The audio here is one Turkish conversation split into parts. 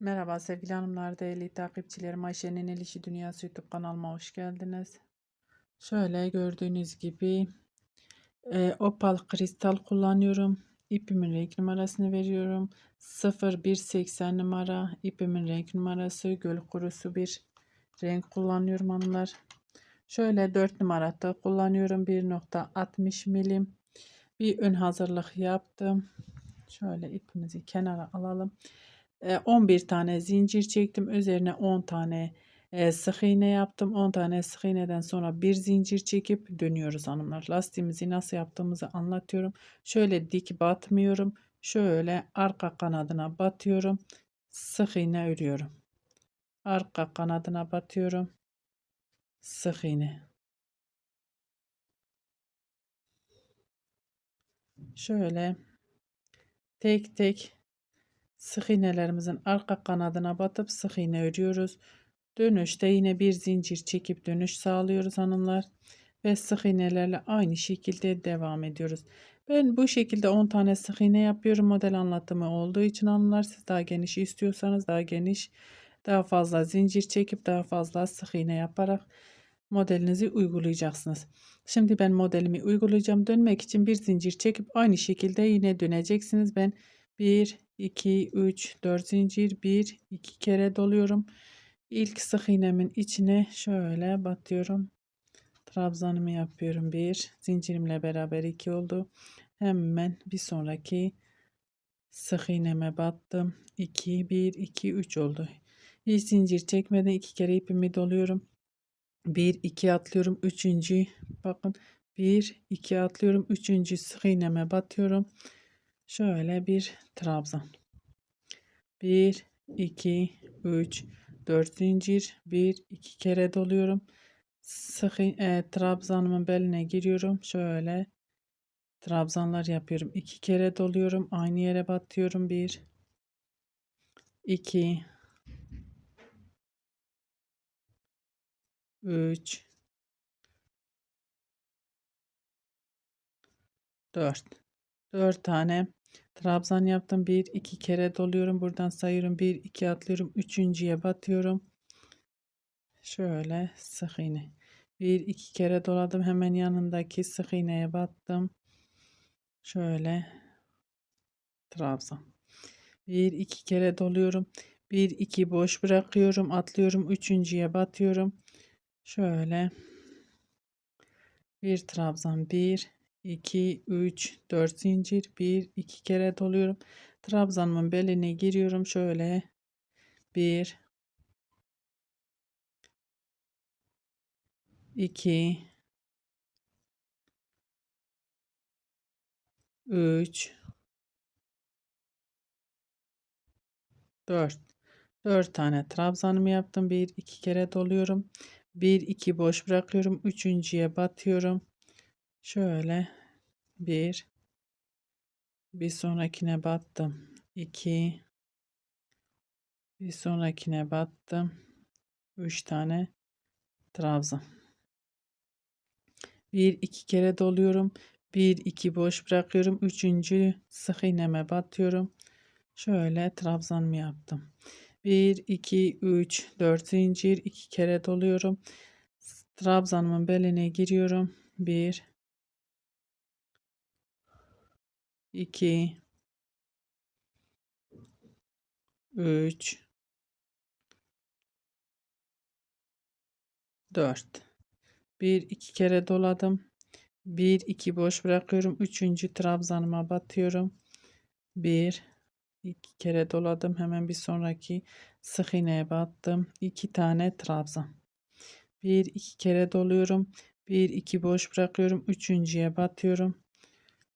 Merhaba sevgili hanımlar, değerli takipçilerim. Ayşe'nin El İşi Dünyası YouTube kanalıma hoş geldiniz. Şöyle gördüğünüz gibi e, opal kristal kullanıyorum. İpimin renk numarasını veriyorum. 0180 numara ipimin renk numarası göl kurusu bir renk kullanıyorum hanımlar. Şöyle 4 numarada kullanıyorum. 1.60 milim. Bir ön hazırlık yaptım. Şöyle ipimizi kenara alalım. 11 tane zincir çektim. Üzerine 10 tane sık iğne yaptım. 10 tane sık iğneden sonra bir zincir çekip dönüyoruz hanımlar. Lastiğimizi nasıl yaptığımızı anlatıyorum. Şöyle dik batmıyorum. Şöyle arka kanadına batıyorum. Sık iğne örüyorum. Arka kanadına batıyorum. Sık iğne. Şöyle tek tek sık iğnelerimizin arka kanadına batıp sık iğne örüyoruz. Dönüşte yine bir zincir çekip dönüş sağlıyoruz hanımlar. Ve sık iğnelerle aynı şekilde devam ediyoruz. Ben bu şekilde 10 tane sık iğne yapıyorum. Model anlatımı olduğu için hanımlar siz daha geniş istiyorsanız daha geniş daha fazla zincir çekip daha fazla sık iğne yaparak modelinizi uygulayacaksınız. Şimdi ben modelimi uygulayacağım. Dönmek için bir zincir çekip aynı şekilde yine döneceksiniz. Ben 1, 2, 3, 4 zincir 1, 2 kere doluyorum. İlk sık iğnemin içine şöyle batıyorum. Trabzanımı yapıyorum. 1 zincirimle beraber 2 oldu. Hemen bir sonraki sık iğneme battım. 2, 1, 2, 3 oldu. Hiç zincir çekmeden iki kere ipimi doluyorum. 1, 2 atlıyorum. Üçüncü bakın 1, 2 atlıyorum. Üçüncü sık iğneme batıyorum. Şöyle bir trabzan. 1, 2, 3, 4 zincir. 1, 2 kere doluyorum. Sık e, trabzanımın beline giriyorum. Şöyle trabzanlar yapıyorum. 2 kere doluyorum. Aynı yere batıyorum. 1, 2, 3, 4. 4 tane Trabzan yaptım. 1 2 kere doluyorum. Buradan sayıyorum. 1 2 atlıyorum. Üçüncüye batıyorum. Şöyle sık iğne. 1 2 kere doladım. Hemen yanındaki sık iğneye battım. Şöyle trabzan. 1 2 kere doluyorum. 1 2 boş bırakıyorum. Atlıyorum. Üçüncüye batıyorum. Şöyle bir trabzan 1 2, 3, 4 zincir. 1, 2 kere doluyorum. Trabzanımın beline giriyorum. Şöyle 1, 2, 3, 4. 4 tane trabzanımı yaptım. 1, 2 kere doluyorum. 1, 2 boş bırakıyorum. Üçüncüye batıyorum. Şöyle bir bir sonrakine battım. 2 bir sonrakine battım. 3 tane trabzan. 1 2 kere doluyorum. 1 2 boş bırakıyorum. Üçüncü sık iğneme batıyorum. Şöyle trabzanımı yaptım. 1 2 3 4 zincir 2 kere doluyorum. Trabzanımın beline giriyorum. 1 2 3 4 1 2 kere doladım. 1 2 boş bırakıyorum. Üçüncü trabzanıma batıyorum. 1 2 kere doladım. Hemen bir sonraki sık iğneye battım. 2 tane trabzan. 1 2 kere doluyorum. 1 2 boş bırakıyorum. Üçüncüye batıyorum.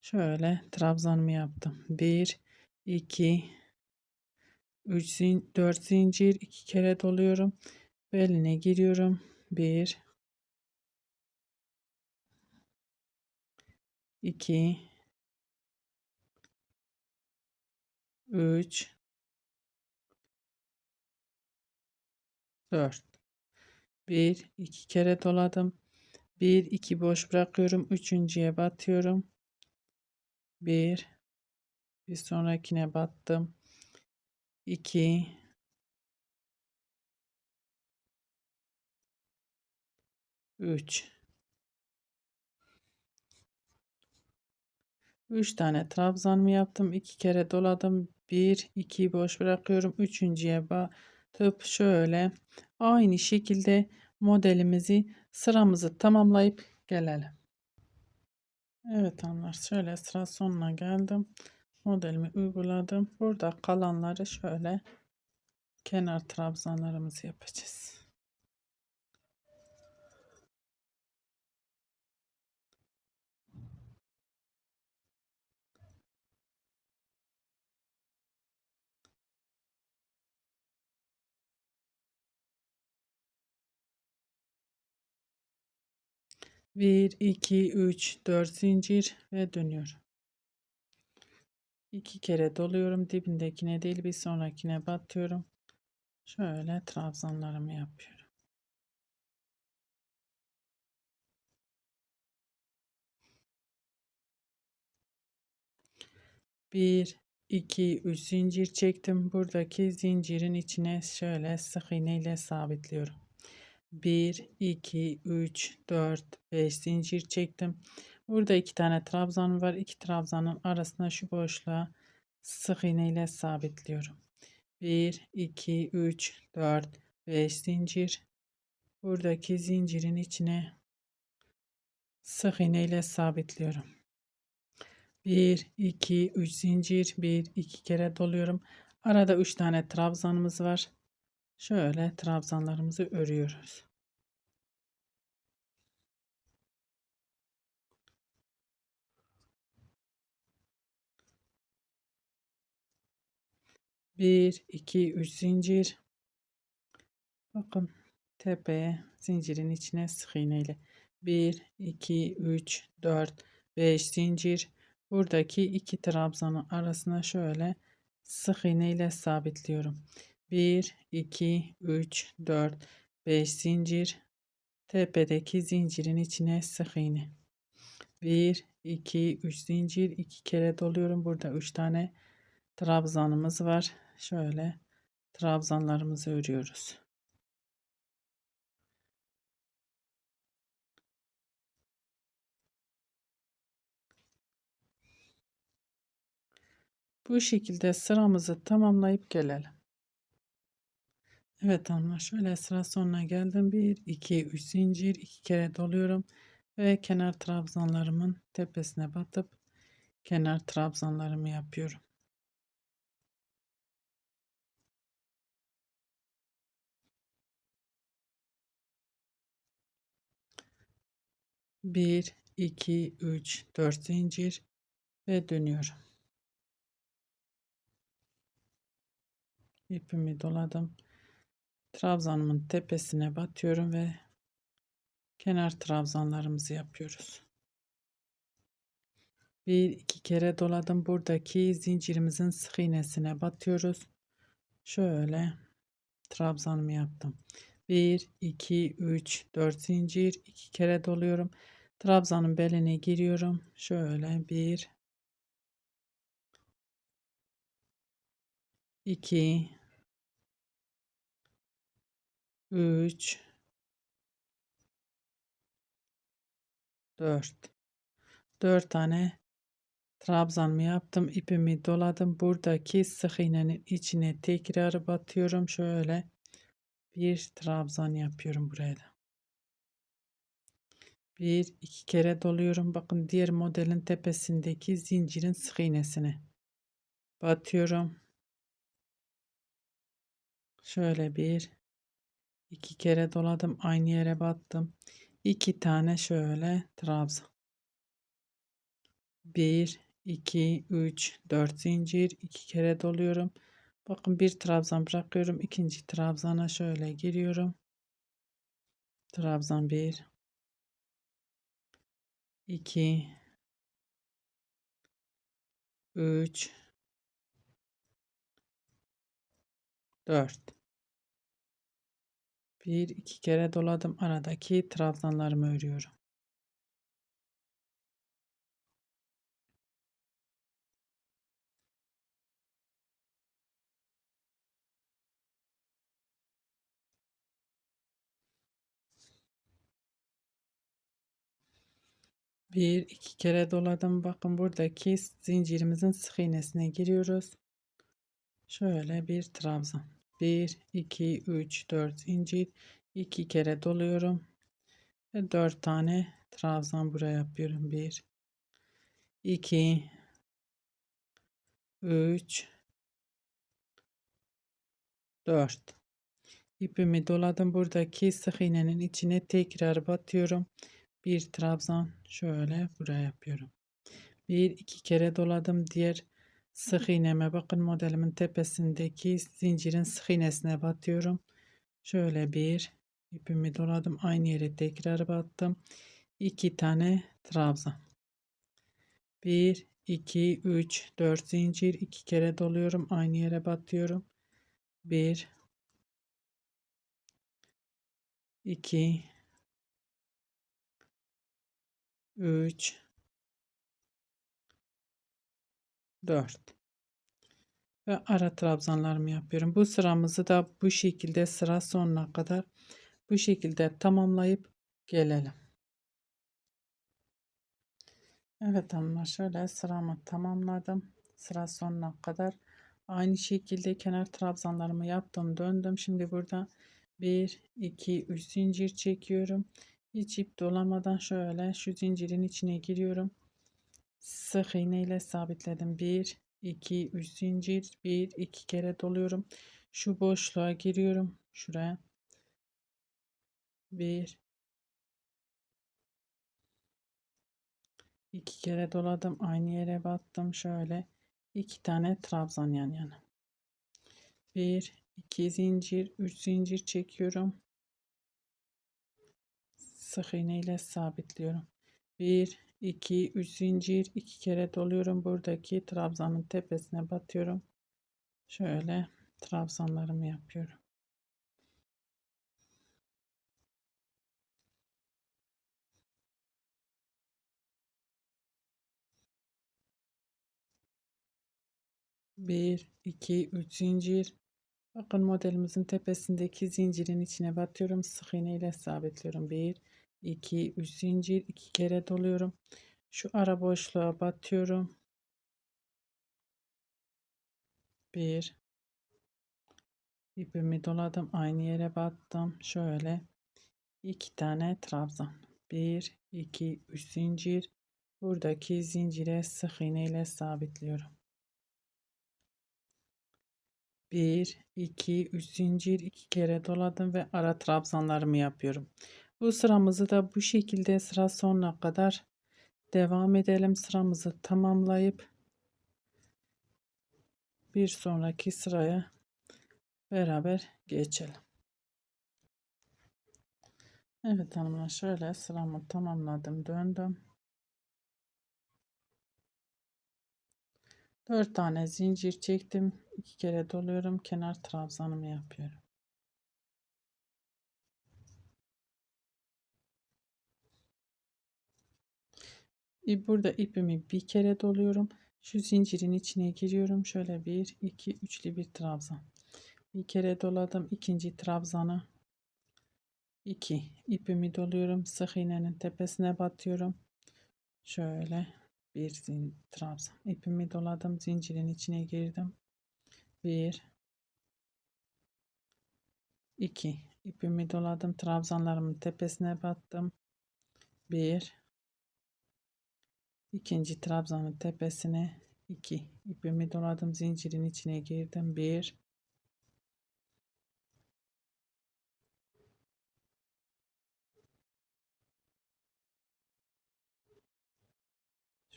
Şöyle trabzanımı yaptım. 1 2 3 4 zincir 2 kere doluyorum. Beline giriyorum. 1 2 3 4 1 2 kere doladım. 1 2 boş bırakıyorum. Üçüncüye batıyorum. 1 bir sonrakine battım. 2 3 3 tane trabzanımı yaptım. 2 kere doladım. 1 2'yi boş bırakıyorum. 3.ye batıp şöyle aynı şekilde modelimizi sıramızı tamamlayıp gelelim. Evet hanımlar şöyle sıra sonuna geldim. Modelimi uyguladım. Burada kalanları şöyle kenar trabzanlarımızı yapacağız. Bir, iki, üç, dört zincir ve dönüyorum. İki kere doluyorum. Dibindekine değil bir sonrakine batıyorum. Şöyle trabzanlarımı yapıyorum. Bir, iki, üç zincir çektim. Buradaki zincirin içine şöyle sık iğne ile sabitliyorum. 1, 2, 3, 4, 5 zincir çektim. Burada iki tane trabzan var. İki trabzanın arasına şu boşluğa sık iğne ile sabitliyorum. 1, 2, 3, 4, 5 zincir. Buradaki zincirin içine sık iğne ile sabitliyorum. 1, 2, 3 zincir. 1, 2 kere doluyorum. Arada 3 tane trabzanımız var. Şöyle trabzanlarımızı örüyoruz. Bir, iki, üç zincir. Bakın tepeye zincirin içine sık iğne ile. 1, 2, 3, 4, 5 zincir. Buradaki iki trabzanın arasına şöyle sık iğne ile sabitliyorum. 1, 2, 3, 4, 5 zincir. Tepedeki zincirin içine sık iğne. 1, 2, 3 zincir. 2 kere doluyorum. Burada 3 tane trabzanımız var. Şöyle trabzanlarımızı örüyoruz. Bu şekilde sıramızı tamamlayıp gelelim. Evet hanımlar şöyle sıra sonuna geldim. 1, 2, 3 zincir 2 kere doluyorum. Ve kenar trabzanlarımın tepesine batıp kenar trabzanlarımı yapıyorum. Bir, iki, üç, dört zincir ve dönüyorum. İpimi doladım. Trabzanımın tepesine batıyorum ve kenar trabzanlarımızı yapıyoruz. Bir iki kere doladım. Buradaki zincirimizin sık iğnesine batıyoruz. Şöyle trabzanımı yaptım. 1 2 3 4 zincir 2 kere doluyorum. Trabzanın beline giriyorum. Şöyle 1 2 3 4 4 tane trabzanımı yaptım. ipimi doladım. Buradaki sık iğnenin içine tekrar batıyorum. Şöyle bir trabzan yapıyorum buraya da. Bir iki kere doluyorum. Bakın diğer modelin tepesindeki zincirin sık iğnesine batıyorum. Şöyle bir iki kere doladım. Aynı yere battım. İki tane şöyle trabzan. Bir 2 3 4 zincir iki kere doluyorum. Bakın bir trabzan bırakıyorum. ikinci trabzana şöyle giriyorum. Trabzan 1 2 3 4 1 2 kere doladım. Aradaki trabzanlarımı örüyorum. Bir iki kere doladım. Bakın buradaki zincirimizin sık iğnesine giriyoruz. Şöyle bir trabzan. 1 2 3 4 zincir. 2 kere doluyorum. Ve 4 tane trabzan buraya yapıyorum. 1 2 3 4 ipimi doladım buradaki sık iğnenin içine tekrar batıyorum bir trabzan şöyle buraya yapıyorum bir iki kere doladım diğer sık iğneme bakın modelimin tepesindeki zincirin sık iğnesine batıyorum. Şöyle bir ipimi doladım aynı yere tekrar battım. İki tane trabzan. 1 2 3 4 zincir iki kere doluyorum aynı yere batıyorum. 1 2 3 4 ve ara trabzanlarımı yapıyorum. Bu sıramızı da bu şekilde sıra sonuna kadar bu şekilde tamamlayıp gelelim. Evet hanımlar şöyle sıramı tamamladım. Sıra sonuna kadar aynı şekilde kenar trabzanlarımı yaptım döndüm. Şimdi burada 1 2 3 zincir çekiyorum. Hiç ip dolamadan şöyle şu zincirin içine giriyorum. Sık iğne ile sabitledim. 1 2 3 zincir 1 2 kere doluyorum. Şu boşluğa giriyorum. Şuraya. 1 2 kere doladım. Aynı yere battım. Şöyle iki tane trabzan yan yana. 1 2 zincir 3 zincir çekiyorum sık iğne ile sabitliyorum 1 2 3 zincir 2 kere doluyorum buradaki trabzanın tepesine batıyorum şöyle trabzanlarımı yapıyorum bir iki üç zincir Bakın modelimizin tepesindeki zincirin içine batıyorum. Sık iğne ile sabitliyorum. 1, 2, 3 zincir. 2 kere doluyorum. Şu ara boşluğa batıyorum. 1 ipimi doladım. Aynı yere battım. Şöyle 2 tane trabzan. 1, 2, 3 zincir. Buradaki zincire sık iğne ile sabitliyorum. 1 2 3 zincir 2 kere doladım ve ara trabzanlarımı yapıyorum. Bu sıramızı da bu şekilde sıra sonuna kadar devam edelim. Sıramızı tamamlayıp bir sonraki sıraya beraber geçelim. Evet hanımlar şöyle sıramı tamamladım döndüm. 4 tane zincir çektim. 2 kere doluyorum. Kenar trabzanımı yapıyorum. Burada ipimi bir kere doluyorum. Şu zincirin içine giriyorum. Şöyle bir, iki, üçlü bir trabzan. Bir kere doladım. ikinci trabzanı 2 ipimi doluyorum. Sık iğnenin tepesine batıyorum. Şöyle bir zin trabzan ipimi doladım zincirin içine girdim 1 2 ipimi doladım trabzanlarımın tepesine battım 1 ikinci trabzanın tepesine 2 ipimi doladım zincirin içine girdim 1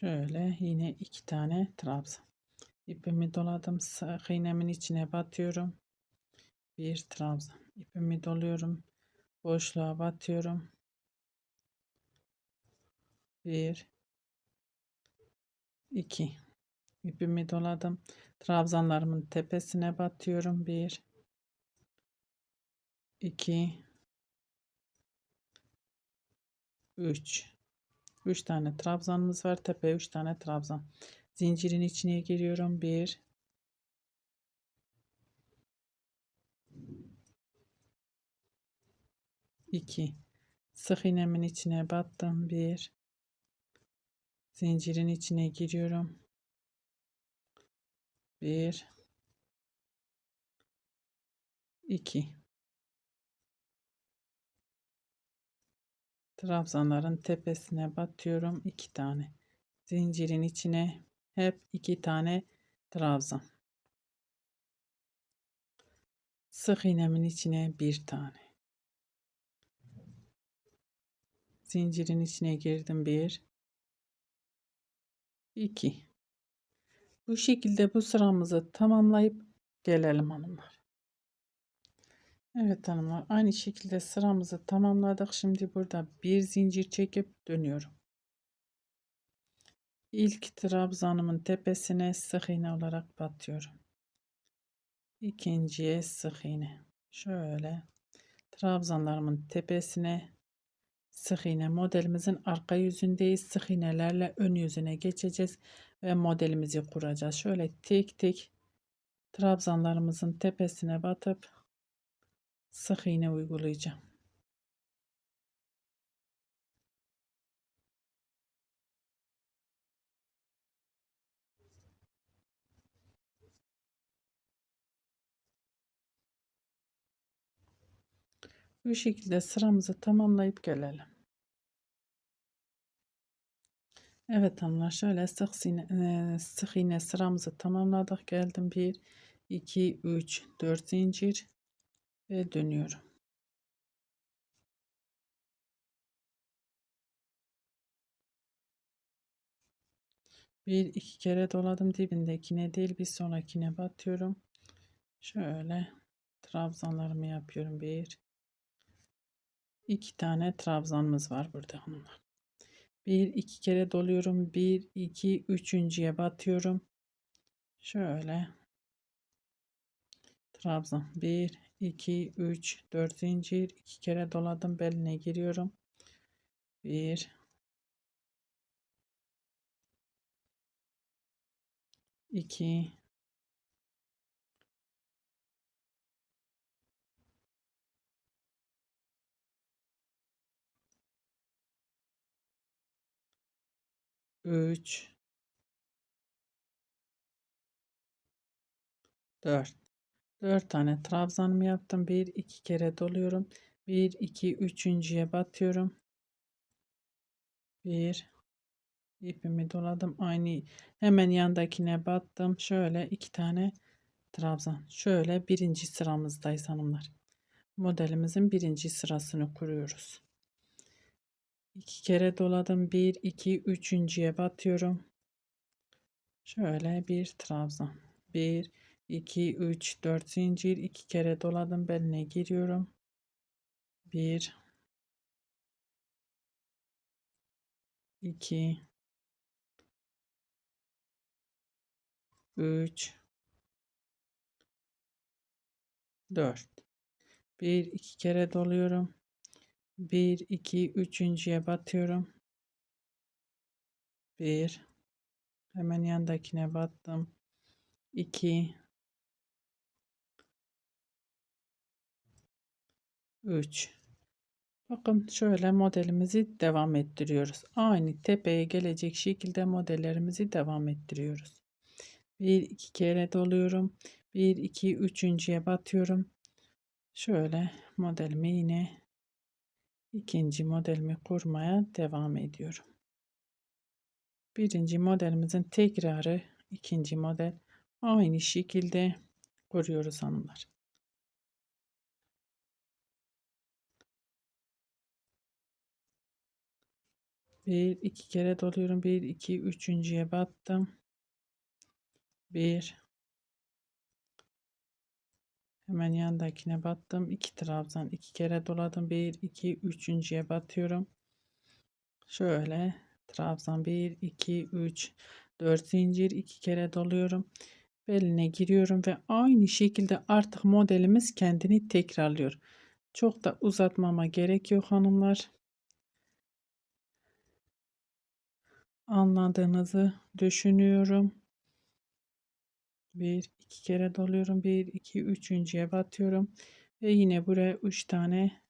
Şöyle yine iki tane trabzan. İpimi doladım. Sık iğnemin içine batıyorum. Bir trabzan. İpimi doluyorum. Boşluğa batıyorum. Bir, iki. İpimi doladım. Trabzanlarımın tepesine batıyorum. Bir, iki, üç. 3 tane trabzanımız var. Tepe 3 tane trabzan. Zincirin içine giriyorum. 1 2 Sık iğnemin içine battım. 1 Zincirin içine giriyorum. Bir, iki. Trabzanların tepesine batıyorum. iki tane. Zincirin içine hep iki tane trabzan. Sık iğnemin içine bir tane. Zincirin içine girdim bir. İki. Bu şekilde bu sıramızı tamamlayıp gelelim hanımlar. Evet hanımlar aynı şekilde sıramızı tamamladık. Şimdi burada bir zincir çekip dönüyorum. İlk trabzanımın tepesine sık iğne olarak batıyorum. İkinciye sık iğne. Şöyle trabzanlarımın tepesine sık iğne modelimizin arka yüzündeyiz. Sık iğnelerle ön yüzüne geçeceğiz ve modelimizi kuracağız. Şöyle tek tek trabzanlarımızın tepesine batıp sık iğne uygulayacağım. Bu şekilde sıramızı tamamlayıp gelelim. Evet hanımlar şöyle sık iğne, sık iğne sıramızı tamamladık. Geldim 1, 2, 3, 4 zincir ve dönüyorum. Bir iki kere doladım dibindekine değil bir sonrakine batıyorum. Şöyle trabzanlarımı yapıyorum. Bir iki tane trabzanımız var burada hanımlar. Bir iki kere doluyorum. Bir iki üçüncüye batıyorum. Şöyle. Trabzan. 1 2 3 4 zincir. İki kere doladım. Beline giriyorum. 1 2 3 4 4 tane trabzanımı yaptım. 1 2 kere doluyorum. 1 2 üçüncüye batıyorum. 1 ipimi doladım. Aynı hemen yandakine battım. Şöyle iki tane trabzan. Şöyle birinci sıramızdayız hanımlar. Modelimizin birinci sırasını kuruyoruz. 2 kere doladım. 1 2 üçüncüye batıyorum. Şöyle bir trabzan. 1 2 3 4 zincir 2 kere doladım beline giriyorum 1 2 3 4 1 2 kere doluyorum 1 2 üçüncüye batıyorum 1 hemen yandakine battım 2 3 Bakın şöyle modelimizi devam ettiriyoruz. Aynı tepeye gelecek şekilde modellerimizi devam ettiriyoruz. 1 2 kere doluyorum. 1 2 üçüncüye batıyorum. Şöyle modelimi yine ikinci modelimi kurmaya devam ediyorum. Birinci modelimizin tekrarı ikinci model aynı şekilde kuruyoruz hanımlar. Bir iki kere doluyorum. Bir iki üçüncüye battım. Bir hemen yandakine battım. iki trabzan iki kere doladım. Bir iki üçüncüye batıyorum. Şöyle trabzan bir iki üç dört zincir iki kere doluyorum. Beline giriyorum ve aynı şekilde artık modelimiz kendini tekrarlıyor. Çok da uzatmama gerek yok hanımlar. anladığınızı düşünüyorum. Bir iki kere doluyorum. 1 2 üçüncüye batıyorum ve yine buraya 3 tane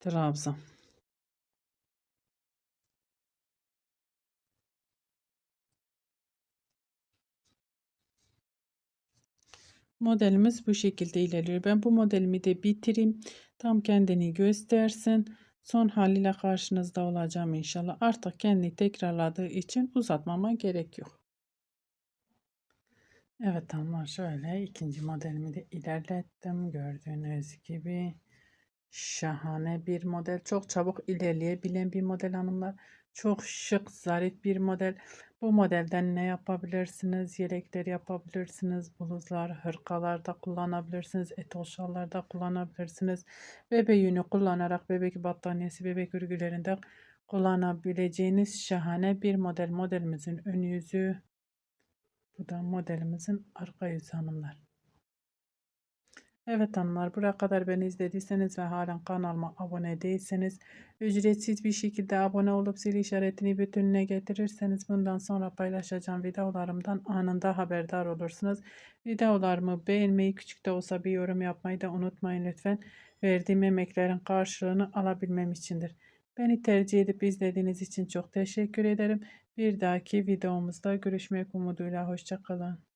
trabzan. Modelimiz bu şekilde ilerliyor. Ben bu modelimi de bitireyim. Tam kendini göstersin. Son haliyle karşınızda olacağım inşallah. Artık kendini tekrarladığı için uzatmama gerek yok. Evet tamam şöyle ikinci modelimi de ilerlettim. Gördüğünüz gibi şahane bir model. Çok çabuk ilerleyebilen bir model hanımlar. Çok şık, zarif bir model. Bu modelden ne yapabilirsiniz? Yelekler yapabilirsiniz. Bluzlar, hırkalarda kullanabilirsiniz. Etol şallarda kullanabilirsiniz. Bebe yünü kullanarak bebek battaniyesi, bebek örgülerinde kullanabileceğiniz şahane bir model. Modelimizin ön yüzü. Bu da modelimizin arka yüzü hanımlar. Evet hanımlar buraya kadar beni izlediyseniz ve halen kanalıma abone değilseniz ücretsiz bir şekilde abone olup zil işaretini bütününe getirirseniz bundan sonra paylaşacağım videolarımdan anında haberdar olursunuz. Videolarımı beğenmeyi küçük de olsa bir yorum yapmayı da unutmayın lütfen. Verdiğim emeklerin karşılığını alabilmem içindir. Beni tercih edip izlediğiniz için çok teşekkür ederim. Bir dahaki videomuzda görüşmek umuduyla hoşçakalın.